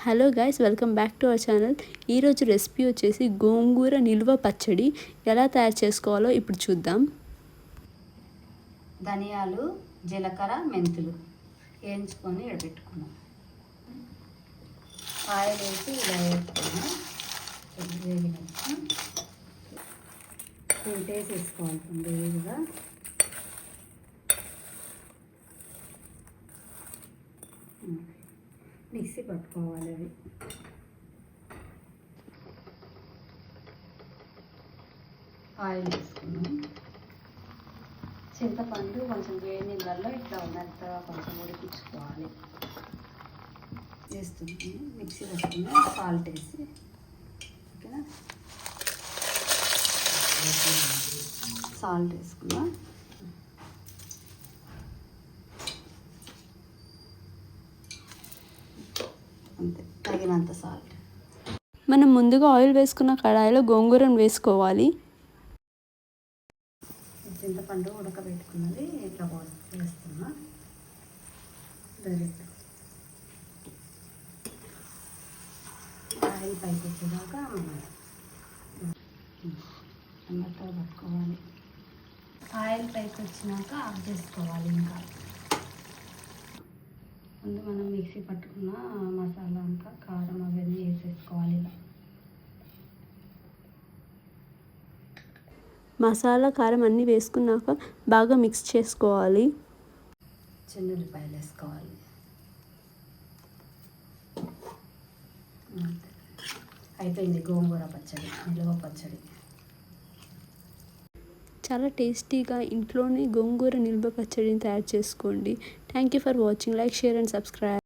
Hello guys welcome back to our channel. ఈరోజు recipe వచ్చేసి గోంగూర నిల్వ పచ్చడి. ఎలా తయారు చేసుకోవాలో ఇప్పుడు చూద్దాం. ధనియాలు జీలకర్ర మెంతులు వేయించుకొని ఎడబెట్టుకున్నాం ఆయిల్ వేసి ఇలా వేసుకున్నాం. వేగినాక వేసుకోవాలి వేగుగా. మిక్సీ పట్టుకోవాలి అవి. ఆయిల్ వేసుకున్నాం చింతపండు కొంచెం వేడి నీళ్ళల్లో ఇట్లా మెత్తగా కొంచెం ఉడికించుకోవాలి. వేస్తుంది మిక్సీ వేసుకుని సాల్ట్ వేసి. ఓకేనా? సాల్ట్ వేసుకున్నా. అంతే తగినంత సాల్ట్. మనం ముందుగా ఆయిల్ వేసుకున్న కడాయిలో గోంగూరను వేసుకోవాలి. చింతపండు ఉడకబెట్టుకున్నది ఇట్లా వేస్తున్నా. డైరెక్ట్ ఆయిల్ పైకి వచ్చేదాకా మెత్తగా పట్టుకోవాలి. ఆయిల్ పైకి వచ్చినాక ఆఫ్ చేసుకోవాలి ఇంకా. ముందు మనం మిక్సీ పట్టుకున్న మసాలా అంతా కారం అవన్నీ వేసేసుకోవాలి ఇలా మసాలా కారం అన్నీ వేసుకున్నాక బాగా మిక్స్ చేసుకోవాలి. వేసుకోవాలి. అయిపోయింది గోంగూర పచ్చడి నిల్వ పచ్చడి. చాలా టేస్టీగా ఇంట్లోనే గోంగూర నిల్వ పచ్చడిని తయారు చేసుకోండి. Thank you for watching like share and subscribe